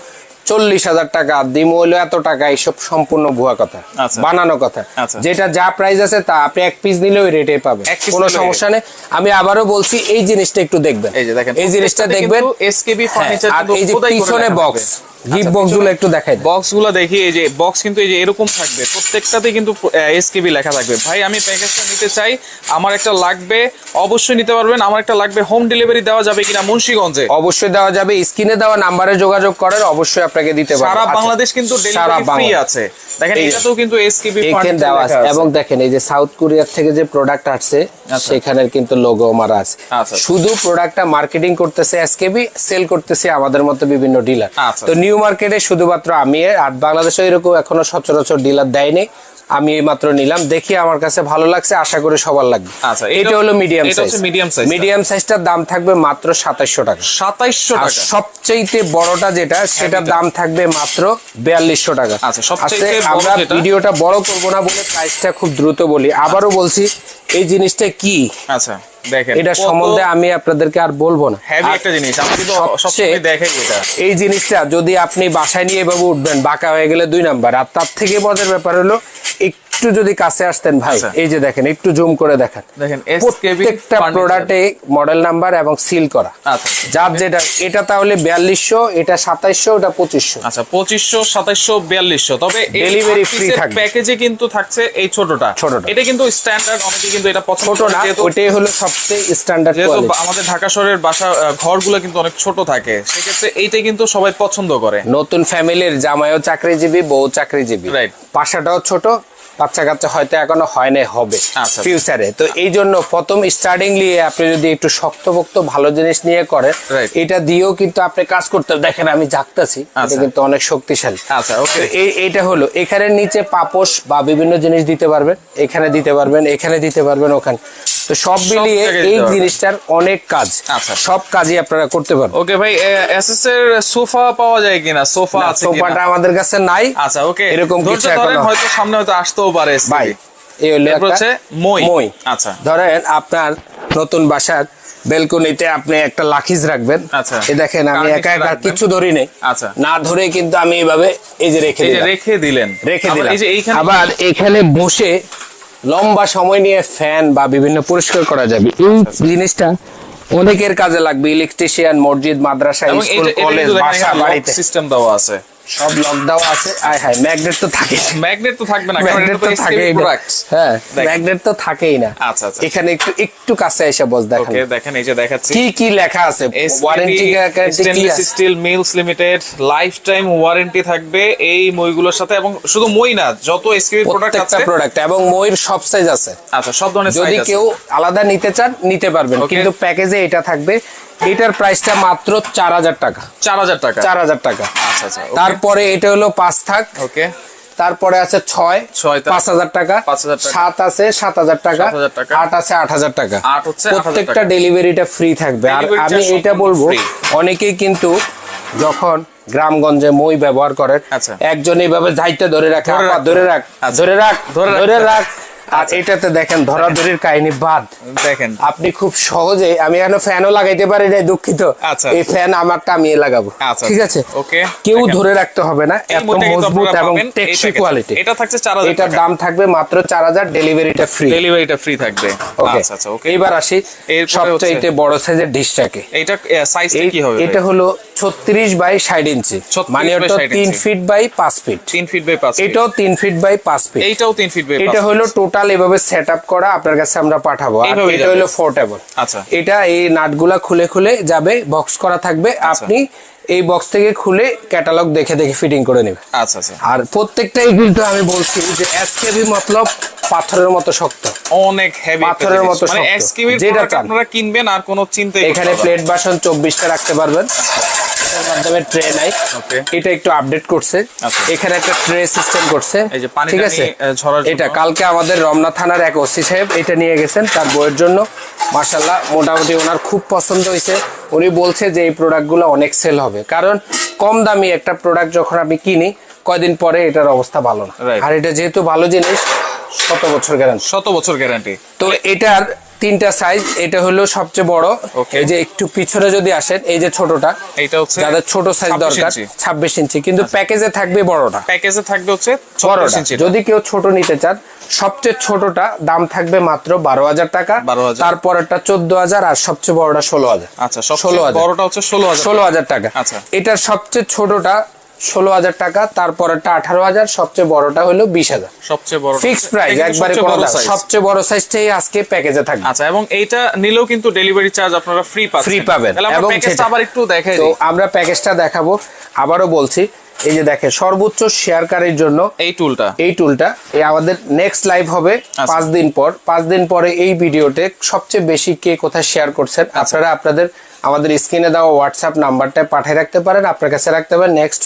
চল্লিশ হাজার টাকা দিমৌল হলো এত টাকা এইসব সম্পূর্ণ ভুয়া কথা। আচ্ছা। বানানো কথা। আচ্ছা। যেটা যা প্রাইস আছে তা আপনি এক পিস নিলে ওই রেটে পাবেন। কোনো সমস্যা নেই। আমি আবারও বলছি এই জিনিসটা একটু দেখবেন। এই যে দেখেন এই জিনিসটা দেখবেন। এসকেবি ফার্নিচার আর এই যে পিছনে বক্স গিফট বক্সগুলো একটু দেখাই দেন। বক্সগুলো দেখি এই যে বক্স কিন্তু এই যে এরকম থাকবে প্রত্যেকটাতে কিন্তু এসকেবি লেখা থাকবে। ভাই আমি প্যাকেজটা নিতে চাই আমার একটা লাগবে অবশ্যই নিতে পারবেন আমার একটা লাগবে হোম ডেলিভারি দেওয়া যাবে কিনা মুন্সিগঞ্জে। অবশ্যই দেওয়া যাবে স্ক্রিনে দেওয়া নাম্বারে যোগাযোগ করেন অবশ্যই আপনাকে দিতে পারব। সারা আচ্ছা, বাংলাদেশ কিন্তু ডেলিভারি ফ্রি আছে। দেখেন এটাতেও কিন্তু এসকেবি এখানে দেওয়া আছে। এবং দেখেন এই যে সাউথ কোরিয়ার থেকে যে প্রোডাক্ট আসছে সেখানের কিন্তু লোগো মারা আছে। আচ্ছা। শুধু প্রোডাক্টটা মার্কেটিং করতেছে এসকেবি সেল করতেছে আমাদের মতো বিভিন্ন ডিলার আচ্ছা। তো নিউ মার্কেটে শুধুমাত্র আমি আর বাংলাদেশে এরকম এখনও সচরাচর ডিলার দেয়নি। আমি এই মাত্র নিলাম। দেখি আমার কাছে ভালো লাগছে আশা করি সবার লাগবে। আচ্ছা, এটা হলো medium size medium size medium সাইজটার দাম থাকবে মাত্র সাতাইশশো টাকা। সাতাইশশো আর টাকা। সবচেয়ে বড়টা যেটা সেটার দাম থাকবে মাত্র বিয়াল্লিশশো টাকা। আচ্ছা, বড় আমরা ভিডিওটা বড় করব না বলে প্রাইসটা খুব দ্রুত বলি। আবারও বলছি এই জিনিসটা কি? আচ্ছা দেখেন এটা সম্বন্ধে আমি আপনাদেরকে আর বলব না। হেভি একটা জিনিস আমি তো সবচেয়ে- সবসময় দেখাই এটা। এই জিনিসটা যদি আপনি বাসায় নিয়ে এভাবে উঠবেন বাঁকা হয়ে গেলে দুই নাম্বার। আর তার থেকে মজার ব্যাপার হলো একটু যদি কাছে আসতেন ভাই আচ্ছা। এই যে দেখেন একটু জুম করে দেখেন। প্রত্যেকটা প্রোডাক্টে মডেল নাম্বার এবং সিল করা। আচ্ছা। যার যেটা এটা তাহলে বিয়াল্লিশশো এটা সাতাইশশো এটা পঁচিশশো। আচ্ছা পঁচিশশো সাতাইশশো বিয়াল্লিশশো। তবে Delivery free থাকবে। প্যাকেজে কিন্তু থাকছে এই ছোটটা। ছোটটা। এটা কিন্তু স্ট্যান্ডার্ড অনেকে কিন্তু এটা পছন্দ ছোট না ওটাই হলো সবচেয়ে স্ট্যান্ডার্ড যেহেতু আমাদের ঢাকা শহরের বাসা ঘরগুলো কিন্তু অনেক ছোট থাকে সেক্ষেত্রে এইটাই কিন্তু সবাই পছন্দ করে। নতুন ফ্যামিলির জামাইও চাকরিজীবী বউ চাকরিজীবী। Right. বাসাটাও ছোট বাচ্চা কাচ্চা হয়তো এখনও হয় নাই হবে আচ্ছা। ফিউচারে তো এই জন্য প্রথম স্টার্টিং নিয়ে আপনি যদি একটু শক্তপোক্ত ভালো জিনিস নিয়ে করেন এটা দিয়েও কিন্তু আপনি কাজ করতে দেখেন আমি জাগতাছি এটা আচ্ছা। কিন্তু অনেক শক্তিশালী। আচ্ছা ওকে এই এইটা হলো এখানে নিচে পাপোশ বা বিভিন্ন জিনিস দিতে পারবেন এখানে দিতে পারবেন এখানে দিতে পারবেন ওখানে। তো সব মিলিয়ে এই জিনিসটার অনেক কাজ। আচ্ছা। সব কাজই আপনারা করতে পারবেন। ওকে ভাই এসএস এর সোফা পাওয়া যায় কিনা? সোফা আছে কিনা? সোফাটা আমাদের কাছে নাই। আচ্ছা ওকে। এরকম কিছু ধরেন, হয়তো সামনে হয়তো আসতেও পারে ভাই এই হলো একটা মই। মই। আচ্ছা। ধরেন আপনার নতুন বাসার বেলকনিতে আপনি একটা লাখিজ রাখবেন। আচ্ছা। এই দেখেন আমি একা একা কিছু ধরি নেই। আচ্ছা। না ধরে কিন্তু আমি এইভাবে এই যে রেখে রেখে দিলেন। রেখে দিলাম। আবার এখানে বসে লম্বা সময় নিয়ে ফ্যান বা বিভিন্ন পুরস্কার করা যাবে। এই জিনিসটা অনেকের কাজে লাগবে ইলেকট্রিশিয়ান মসজিদ মাদ্রাসা স্কুল কলেজ বাসা বাড়িতে। সিস্টেম দেওয়া আছে। সব লক দেওয়া আছে। আয় হায় ম্যাগনেট তো থাকে ম্যাগনেট তো থাকবে না ম্যাগনেট তো তো থাকেই প্রোডাক্ট হ্যাঁ ম্যাগনেট তো থাকেই না। আচ্ছা, আচ্ছা। এখানে একটু একটু কাছে এসে বস দেখেন। ওকে দেখেন এই যে দেখাচ্ছি। কি কি লেখা আছে? Warranty stainless steel mills limited life time warranty থাকবে এই মইগুলোর সাথে এবং শুধু মই না যত এসকেবি প্রোডাক্ট আছে প্রোডাক্ট এবং ময়ূর সব সাইজ আছে। আচ্ছা সব ধরনের যদি size আছে। কেউ আলাদা নিতে চান নিতে পারবেন. কিন্তু প্যাকেজে এটা থাকবে এটার প্রাইসটা মাত্র চার হাজার টাকা। চার হাজার টাকা? চার হাজার টাকা। আচ্ছা আচ্ছা তারপরে এটা হলো পাঁচ থাক। ওকে। তারপরে আছে ছয়। ছয় পাঁচ হাজার টাকা। সাত আছে সাত হাজার টাকা। আট আছে আট হাজার টাকা। আট হচ্ছে 8,000 প্রত্যেকটা ডেলিভারিটা ফ্রি থাকবে। আর আমি এটা বলব। অনেকেই কিন্তু যখন গ্রামগঞ্জে মই ব্যবহার করেন আচ্ছা। একজন এইভাবে ধরে রাখে ধরে রাখতে ধরে। রাখ আচ্ছা। ধরে রাখ। ধরে। রাখ। আর এটাতে দেখেন ধরাধরির কাহিনী বাদ। দেখেন। আপনি খুব সহজে আমি এখনও ফ্যানও লাগাইতে পারি নাই দুঃখিত। আচ্ছা। এই ফ্যান আমারটা আমি লাগাবো। আচ্ছা, ঠিক আচ্ছা। আছে? Okay, কেউ ধরে রাখতে হবে না এত মজবুত এবং টেকসই কোয়ালিটি এটা থাকছে 4000 এটার দাম থাকবে মাত্র চার হাজার ডেলিভারিটা ফ্রি ডেলিভারিটা ফ্রি থাকবে। ওকে আচ্ছা আচ্ছা ওকে এইবার আসি এরপরে সবচাইতে বড় সাইজের ডিশটাকে এইটা সাইজটা কি হবে? এটা হলো ছত্রিশ বাই ষাট ইঞ্চি মানে ওটা 60 তিন ফিট বাই পাঁচ ফিট 3 ফিট বাই 5 ফিট এটাও তিন ফিট বাই পাঁচ ফিট এইটাও 3 ফিট বাই 5 এটা হলো টোটাল এভাবে সেট আপ করা আপনার কাছে আমরা পাঠাবো। আর এটা হলো ফোর্টেবল আচ্ছা। এটা এই নাটগুলা খুলে খুলে যাবে বক্স করা থাকবে। আপনি এই বক্স থেকে খুলে ক্যাটালগ দেখে দেখে ফিটিং করে নেবেন। আচ্ছা আচ্ছা। আর প্রত্যেকটাই কিন্তু আমি বলছি যে এসকেবি মতলব পাথরের মতো শক্ত। অনেক হেভি পাথরের মতো মানে শক্ত। যেটা আপনারা কিনবেন আর কোনো চিন্তা এখানে প্লেট বাসন চব্বিশটা রাখতে পারবেন। এটার মাধ্যমে ট্রে নাই. এটা একটু আপডেট করছে। আচ্ছা। এখানে একটা ট্রে সিস্টেম করছে। ঠিক আছে। এটা কালকে আমাদের রমনা থানার এক ওসি সাহেব এটা নিয়ে গেছেন তার বইয়ের জন্য। মাশাল্লাহ মোটামুটি ওনার খুব পছন্দ হয়েছে। উনি বলছে যে এই প্রোডাক্টগুলো অনেক সেল হবে। কারণ কম দামি একটা প্রোডাক্ট যখন আমি কিনি কয়দিন পরে এটার অবস্থা ভালো না। আর এটা যেহেতু ভালো জিনিস শত বছর গ্যারান্টি শত বছর গ্যারান্টি তো এটার তিনটা সাইজ এটা হলো সবচেয়ে বড়। এই যে একটু পিছনে যদি আসেন এই যে ছোটটা এইটা হচ্ছে যাদের ছোট সাইজ দরকার ইঞ্চি। ছাব্বিশ ইঞ্চি। কিন্তু প্যাকেজে থাকবে বড়টা। প্যাকেজে থাকবে হচ্ছে 36 ইঞ্চি যদি কেউ ছোট নিতে চান সবচেয়ে ছোটটা দাম থাকবে মাত্র বারো হাজার টাকা। 12,000 তারপরেরটা চোদ্দ হাজার আর সবচেয়ে বড়টা ষোলো হাজার। আচ্ছা সব ষোলো হাজার। বড়টা হচ্ছে 16000 ষোলো হাজার টাকা। আচ্ছা। এটার সবচেয়ে ছোটটা ষোলো হাজার টাকা তারপরেরটা আঠারো হাজার সবচেয়ে বড়টা হলো বিশ হাজার। সবচেয়ে বড় ফিক্স প্রাইস একবারে সবচেয়ে বড় সাইজটাই আজকে প্যাকেজে থাকবে। আচ্ছা এবং এইটা নিলেও কিন্তু ডেলিভারি চার্জ আপনারা ফ্রি পাচ্ছেন। ফ্রি পাবেন আমরা এবং প্যাকেজটা আবার একটু দেখাই তো আমরা প্যাকেজটা দেখাবো। আবারও বলছি এই যে দেখেন সর্বোচ্চ শেয়ারকারীর জন্য এই টুলটা এই টুলটা এই আমাদের নেক্সট লাইভ হবে আচ্ছা। পাঁচ দিন পর। পাঁচ দিন পরে এই ভিডিওতে সবচেয়ে বেশি কে কোথায় শেয়ার করছেন আচ্ছা। আপনারা আপনাদের আমাদের স্ক্রিনে দেওয়া হোয়াটসঅ্যাপ নাম্বারটা পাঠিয়ে রাখতে পারেন আপনার কাছে রাখতে পারেন নেক্সট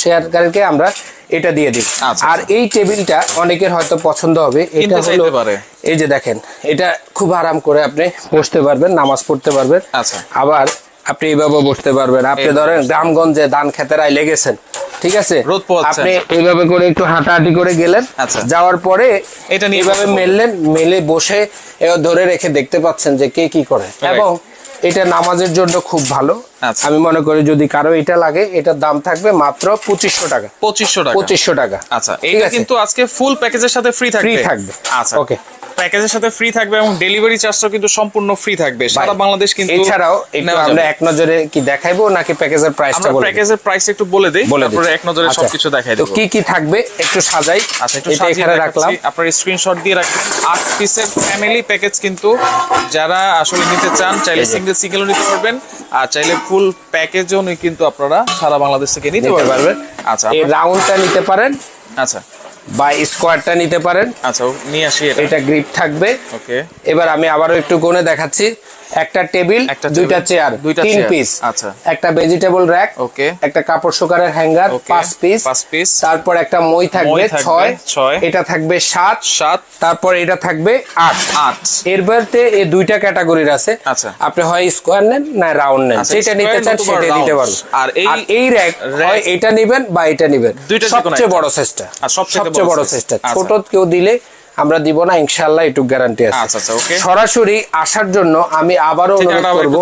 শেয়ারকারীকে আমরা এটা দিয়ে দিই। আচ্ছা, আর এই টেবিলটা অনেকের হয়তো পছন্দ হবে। এটা হলো এই যে দেখেন এটা খুব আরাম করে আপনি বসতে পারবেন নামাজ পড়তে পারবেন। আচ্ছা। আবার আপনি এইভাবে বসতে পারবেন। আপনি ধরেন গ্রামগঞ্জে ধান খেতের খেতেরায় লেগেছেন ঠিক আছে। আপনি এইভাবে করে একটু হাঁটাহাঁটি করে গেলেন আচ্ছা। যাওয়ার পরে এটা এইভাবে মেললেন মেলে বসে ধরে রেখে দেখতে পাচ্ছেন যে কে কি করে। এবং এটা নামাজের জন্য খুব ভালো। আচ্ছা। আমি মনে করি যদি কারও এটা লাগে এটার দাম থাকবে মাত্র পঁচিশশো টাকা। পঁচিশশো টাকা। পঁচিশশো টাকা। আচ্ছা এটা কিন্তু আজকে ফুল প্যাকেজের সাথে ফ্রি থাকবে? থাকবে। আচ্ছা। Okay. প্যাকেজের সাথে ফ্রি থাকবে এবং ডেলিভারি চার্জটাও কিন্তু সম্পূর্ণ ফ্রি থাকবে। সারা বাংলাদেশ কিন্তু এছাড়াও আমরা এক নজরে কি দেখাইবো নাকি প্যাকেজের প্রাইসটা আমরা বলে প্যাকেজের প্রাইস একটু বলে দেই তারপরে এক নজরে আচ্ছা। সবকিছু দেখাই তো কি কি থাকবে একটু সাজাই আচ্ছা একটু সাজিয়ে এখানে রাখলাম। আপনার স্ক্রিনশট দিয়ে রাখবেন। আট পিসের ফ্যামিলি প্যাকেজ কিন্তু যারা আসলে নিতে চান চাইলে সিঙ্গেল সিঙ্গেলও নিতে পারবেন আর চাইলে ফুল প্যাকেজও কিন্তু আপনারা সারা বাংলাদেশ থেকে নিতে পারবেন। আচ্ছা এই রাউন্ডটা নিতে পারেন। আচ্ছা। বা স্কোয়ারটা নিতে পারেন। আচ্ছা নিয়ে আসি এটা। এটা গ্রিপ থাকবে। ওকে এবার আমি আবারও একটু গুনে দেখাচ্ছি। একটা টেবিল দুইটা চেয়ার তিন পিস আচ্ছা। একটা ভেজিটেবল র্যাক ওকে একটা কাপড় শুকানোর হ্যাঙ্গার পাঁচ পিস পাঁচ piece। তারপর একটা মই থাকবে ছয়। ছয়। এটা থাকবে সাত। সাত। তারপর এটা থাকবে আট। আট। এর বলতে এই দুইটা ক্যাটাগরির আছে। আচ্ছা। আপনি হয় স্কোয়ার নেন না রাউন্ড নেন। আচ্ছা, যেটা নিতে চান সেটা নিতে। পারবেন। আর এই- এই র্যাক হয় এটা নেবেন বা এটা নেবেন। সবচেয়ে বড় আর সবচেয়ে বড় size। আচ্ছা। ছোট কেউ দিলে আমরা দিব না ইনশাআল্লাহ একটু গ্যারান্টি আছে আচ্ছা, আচ্ছা। সরাসরি আসার জন্য আমি আবারও অনুরোধ করব।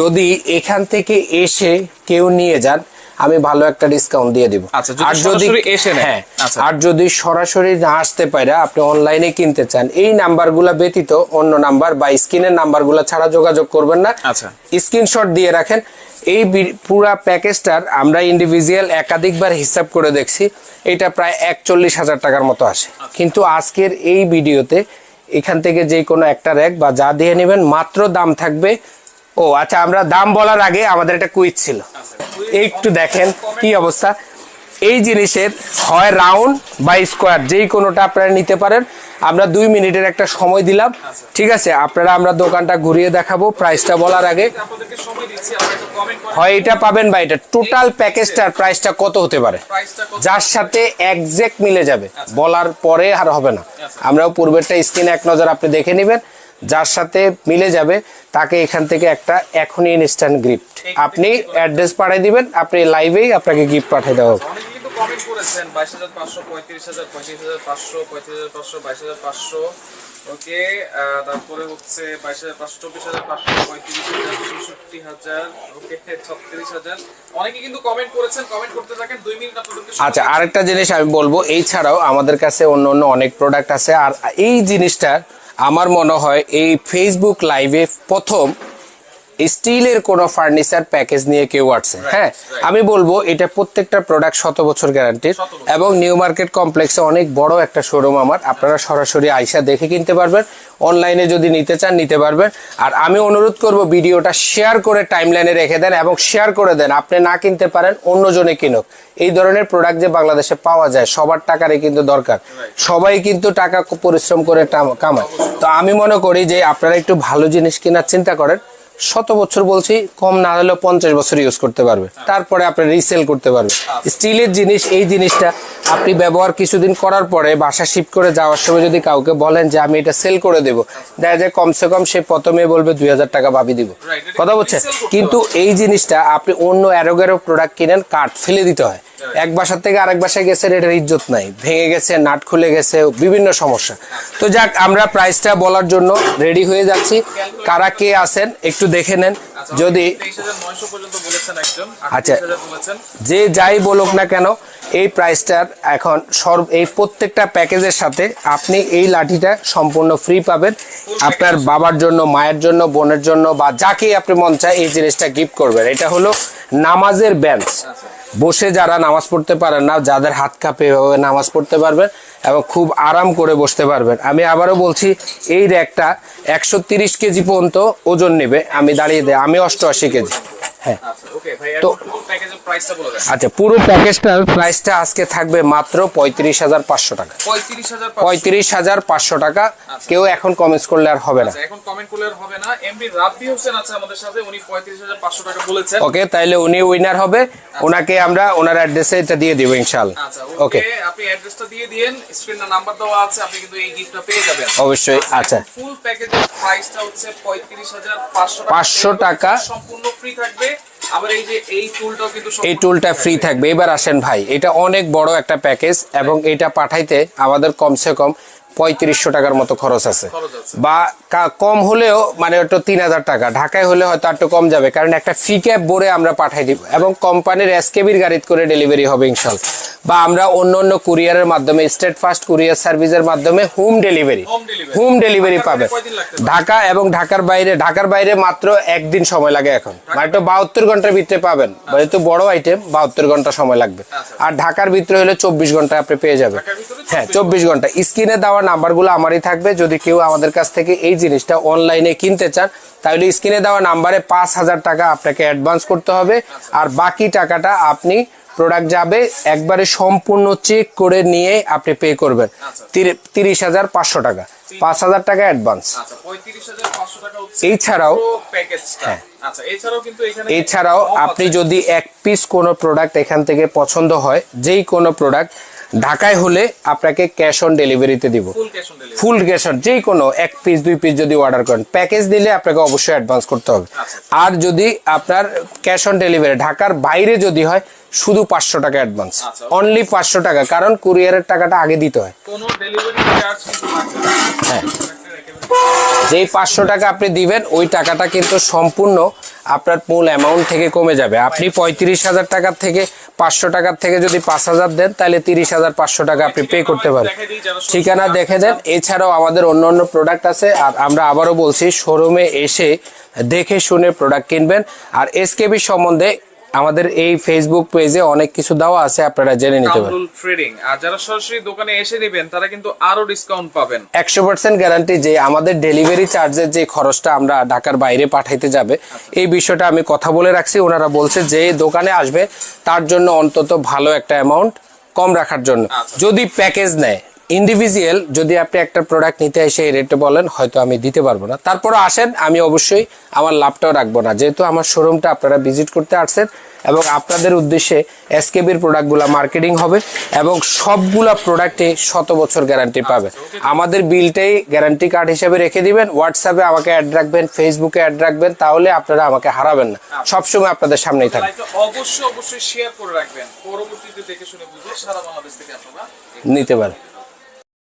যদি এখান থেকে এসে কেউ নিয়ে যান আমি ভালো একটা ডিসকাউন্ট দিয়ে দিব। আচ্ছা, যদি সরাসরি এসে হ্যাঁ আচ্ছা। আর যদি সরাসরি না আসতে পারে আপনি অনলাইনে কিনতে চান। এই নাম্বারগুলো ব্যতীত অন্য নাম্বার বা স্ক্রিনের নাম্বারগুলো ছাড়া যোগাযোগ করবেন না। আচ্ছা। স্ক্রিনশট দিয়ে রাখেন। এই পুরা প্যাকেজটার আমরা ইন্ডিভিজুয়াল একাধিকবার হিসাব করে দেখছি। এটা প্রায় একচল্লিশ হাজার টাকার মতো আসে। কিন্তু আজকের এই ভিডিওতে এখান থেকে যে কোনো একটা র্যাক বা যা দিয়ে নেবেন মাত্র দাম থাকবে ও আচ্ছা আমরা দাম বলার আগে আমাদের একটা কুইজ ছিল। একটু দেখেন কি অবস্থা। এই জিনিসের হয় রাউন্ড বা স্কোয়ার যেই কোনোটা আপনারা নিতে পারেন। আমরা দুই মিনিটের একটা সময় দিলাম। ঠিক আছে, আপনারা আমরা দোকানটা ঘুরিয়ে দেখাবো প্রাইসটা বলার আগে। হয় এটা পাবেন বা এটা। টোটাল প্যাকেজটার প্রাইসটা কত হতে পারে? যার সাথে একজ্যাক্ট মিলে যাবে। বলার পরে আর হবে না। আমরাও পূর্বেরটা স্ক্রিনে এক নজর আপনি দেখে নেবেন। যার সাথে মিলে যাবে তাকে এখান থেকে একটা এখনই ইনস্ট্যান্ট গিফট আপনি অ্যাড্রেস পাঠিয়ে দিবেন আপনি লাইভেই আপনাকে গিফট পাঠিয়ে দেওয়া হবে। কমেন্ট করেছেন বাইশ হাজার পাঁচশো পঁয়ত্রিশ হাজার পঁয়ত্রিশ হাজার পাঁচশো পঁয়ত্রিশ হাজার পাঁচশো বাইশ হাজার পাঁচশো ওকে তারপরে হচ্ছে বাইশ হাজার পাঁচশো চব্বিশ হাজার পাঁচশো পঁয়ত্রিশ হাজার ছেষট্টি হাজার ওকে ছত্রিশ হাজার অনেকে কিন্তু কমেন্ট করেছেন কমেন্ট করতে থাকেন দুই মিনিট আপনাদেরকে আচ্ছা আরেকটা জিনিস আমি বলব এই ছাড়াও আমাদের কাছে অন্য অন্য অনেক প্রোডাক্ট আছে আর এই জিনিসটা আমার মনে হয় এই ফেসবুক লাইভে প্রথম স্টিলের কোনো ফার্নিচার প্যাকেজ নিয়ে কেউ আসছে। হ্যাঁ আমি বলব এটা প্রত্যেকটা প্রোডাক্ট শত বছর গ্যারান্টির এবং নিউ মার্কেট কমপ্লেক্সে অনেক বড় একটা শোরুম আমার। আপনারা সরাসরি আইসা দেখে কিনতে পারবেন অনলাইনে যদি নিতে চান নিতে পারবেন। আর আমি অনুরোধ করব ভিডিওটা শেয়ার করে টাইমলাইনে রেখে দেন এবং শেয়ার করে দেন। আপনি না কিনতে পারেন অন্যজনে কিনুক। এই ধরনের প্রোডাক্ট যে বাংলাদেশে পাওয়া যায় সবার টাকারই কিন্তু দরকার। সবাই কিন্তু টাকা পরিশ্রম করে কামায়। তো আমি মনে করি যে আপনারা একটু ভালো জিনিস কেনার চিন্তা করেন শত বছর বলছি কম না হলেও পঞ্চাশ বছর ইউজ করতে পারবে। তারপরে আপনি রিসেল করতে পারবে স্টিলের জিনিস এই জিনিসটা আপনি ব্যবহার কিছুদিন করার পরে বাসা শিফট করে যাওয়ার সময় যদি কাউকে বলেন যে আমি এটা সেল করে দেবো দেখা যায় কমসে কম সে প্রথমে বলবে দুই হাজার টাকা ভাবি দিব। কথা করতে কিন্তু এই জিনিসটা আপনি অন্য অ্যারোগ্যারো প্রোডাক্ট কিনেন কাঠ ফেলে দিতে হয়। এক বাসার থেকে আরেক বাসায় গেছে এটার ইজ্জত নাই। ভেঙে গেছে নাট খুলে গেছে বিভিন্ন সমস্যা। তো যাক আমরা প্রাইসটা বলার জন্য রেডি হয়ে যাচ্ছি। কারা কে আছেন একটু দেখে নেন। যদি আচ্ছা। আচ্ছা হাজার বলেছেন। যে যাই বলুক না কেন এই প্রাইসটার এখন সর্ব এই প্রত্যেকটা প্যাকেজের সাথে আপনি এই লাঠিটা সম্পূর্ণ ফ্রি পাবেন। আপনার বাবার জন্য মায়ের জন্য বোনের জন্য বা যাকেই আপনি মন চায় এই জিনিসটা গিফট করবেন। এটা হলো নামাজের বেঞ্চ বসে যারা নামাজ পড়তে পারেন না যাদের হাত কাঁপে নামাজ পড়তে পারবেন এবং খুব আরাম করে বসতে পারবেন। আমি আবারও বলছি এই র্যাকটা একশো তিরিশ কেজি পর্যন্ত ওজন নেবে। আমি দাঁড়িয়ে দেয় আমি অষ্টআশি কেজি। হ্যাঁ। আচ্ছা তো- আচ্ছা পুরো প্যাকেজটার প্রাইসটা আজকে থাকবে মাত্র পঁয়ত্রিশ হাজার পাঁচশো টাকা। পঁয়ত্রিশ হাজার পাঁচশো। টাকা। কেউ এখন কমেন্টস করলে আর হবে না। আচ্ছা এখন কমেন্ট করলে আর হবে না। এমবি রাব্বি হোসেন আছে আমাদের সাথে উনি পঁয়ত্রিশ হাজার পাঁচশো টাকা বলেছেন। ওকে তাইলে উনি উইনার হবে। ওনাকে আমরা ওনার অ্যাড্রেসে এটা দিয়ে দিব ইনশাল্লাহ আচ্ছা ওকে ওকে আপনি অ্যাড্রেসটা দিয়ে দিয়েন। স্ক্রিনে নাম্বার দেওয়া আছে আপনি কিন্তু এই গিফটটা পেয়ে যাবেন। অবশ্যই আচ্ছা। ফুল প্যাকেজের প্রাইসটা হচ্ছে পঁয়ত্রিশ হাজার পাঁচশো টাকা। সম্পূর্ণ ফ্রি থাকবে। আবার এই যে এই টুলটাও কিন্তু এই টুলটা ফ্রি থাকবে। এবার আসেন ভাই এটা অনেক বড় একটা প্যাকেজ এবং এটা পাঠাইতে আমাদের কমসে কম পঁয়ত্রিশশো টাকার মতো খরচ আছে। বা কম হলেও মানে একটু তিন হাজার টাকা। ঢাকায় হলে হয়তো একটু কম যাবে কারণ একটা ফি ক্যাব বোরে আমরা পাঠাই দিব এবং কোম্পানির এসকেবির গাড়িতে করে ডেলিভারি হবে ইনশাল বা আমরা অন্য অন্য কুরিয়ারের মাধ্যমে স্টেট ফাস্ট কুরিয়ার সার্ভিসের মাধ্যমে হোম ডেলিভারি হোম ডেলিভারি পাবে? ঢাকা এবং ঢাকার বাইরে ঢাকার বাইরে মাত্র একদিন সময় লাগে এখন। মানে তো বাহাত্তর ঘণ্টার ভিতরে পাবেন। মানে যেহেতু বড় আইটেম বাহাত্তর ঘণ্টা সময় লাগবে। আচ্ছা। আর ঢাকার ভিতরে হলে চব্বিশ ঘণ্টা আপনি পেয়ে যাবেন। হ্যাঁ চব্বিশ ঘণ্টা। স্ক্রিনে দেওয়া নাম্বারগুলো আমারই থাকবে। যদি কেউ আমাদের কাছ থেকে এই জিনিসটা অনলাইনে কিনতে চান তাহলে স্ক্রিনে দেওয়া নাম্বারে পাঁচ হাজার টাকা আপনাকে অ্যাডভান্স করতে হবে। আর বাকি টাকাটা আপনি প্রোডাক্ট যাবে একবারে সম্পূর্ণ চেক করে নিয়ে আপনি পে করবেন। আচ্ছা। তিরিশ হাজার পাঁচশো টাকা। পাঁচ হাজার টাকা অ্যাডভান্স আচ্ছা এছাড়াও- পুরো আচ্ছা এছাড়াও আপনি যদি এক পিস কোনো প্রোডাক্ট এখান থেকে পছন্দ হয় যেই কোনো প্রোডাক্ট ঢাকায় হলে আপনাকে ক্যাশ অন ডেলিভারিতে দিব। ফুল ক্যাশ অন যেই কোনো এক পিস দুই পিস যদি অর্ডার করেন প্যাকেজ দিলে আপনাকে অবশ্যই অ্যাডভান্স করতে হবে। আচ্ছা। আর যদি আপনার ক্যাশ অন ডেলিভারি ঢাকার বাইরে যদি হয় শুধু পাঁচশো টাকা অ্যাডভান্স আচ্ছা। অনলি পাঁচশো টাকা কারণ কুরিয়ারের টাকাটা আগে দিতে হয়। হ্যাঁ। যেই পাঁচশো টাকা আপনি দিবেন, ওই টাকাটা কিন্তু সম্পূর্ণ আপনার মূল অ্যামাউন্ট থেকে কমে যাবে। আপনি পঁয়ত্রিশ হাজার টাকার থেকে পাঁচশো টাকার থেকে যদি পাঁচ হাজার দেন, তাহলে তিরিশ হাজার পাঁচশো টাকা আপনি পে করতে পারেন। ঠিকানা দেখে দেন। এছাড়াও আমাদের অন্য অন্য প্রোডাক্ট আছে, আর আমরা আবারও বলছি শোরুমে এসে দেখে শুনে প্রোডাক্ট কিনবেন। আর এসকেবি সম্বন্ধে আমাদের এই ফেসবুক পেজে অনেক কিছু দেওয়া আছে আপনারা জেনে নিতে পারেন। ট্রেডিং আর যারা সরাসরি দোকানে এসে নেবেন তারা কিন্তু আরও ডিসকাউন্ট পাবেন। একশো পার্সেন্ট গ্যারান্টি যে আমাদের ডেলিভারি চার্জের যে খরচটা আমরা ঢাকার বাইরে পাঠাইতে যাবে এই বিষয়টা আমি কথা বলে রাখছি। ওনারা বলছে যে দোকানে আসবে তার জন্য অন্তত ভালো একটা অ্যামাউন্ট কম রাখার জন্য। আচ্ছা। যদি প্যাকেজ নেয় ইন্ডিভিজুয়াল যদি আপনি একটা প্রোডাক্ট নিতে এসে এই রেটে বলেন হয়তো আমি দিতে পারব না। তারপরে আসেন আমি অবশ্যই আমার লাভটাও রাখব না। যেহেতু আমার শোরুমটা আপনারা ভিজিট করতে আসছেন এবং আপনাদের উদ্দেশ্যে এসকেবির প্রোডাক্টগুলো মার্কেটিং হবে এবং সবগুলা প্রোডাক্টে শত বছর গ্যারান্টি পাবে। আমাদের বিলটাই গ্যারান্টি কার্ড হিসেবে রেখে দিবেন হোয়াটসঅ্যাপে আমাকে অ্যাড রাখবেন ফেসবুকে অ্যাড রাখবেন তাহলে আপনারা আমাকে হারাবেন না। সবসময় আপনাদের সামনেই থাকবে। অবশ্যই অবশ্যই শেয়ার করে রাখবেন। পরবর্তীতে দেখে শুনে বুঝে সারা বাংলাদেশ থেকে আপনারা নিতে পারেন।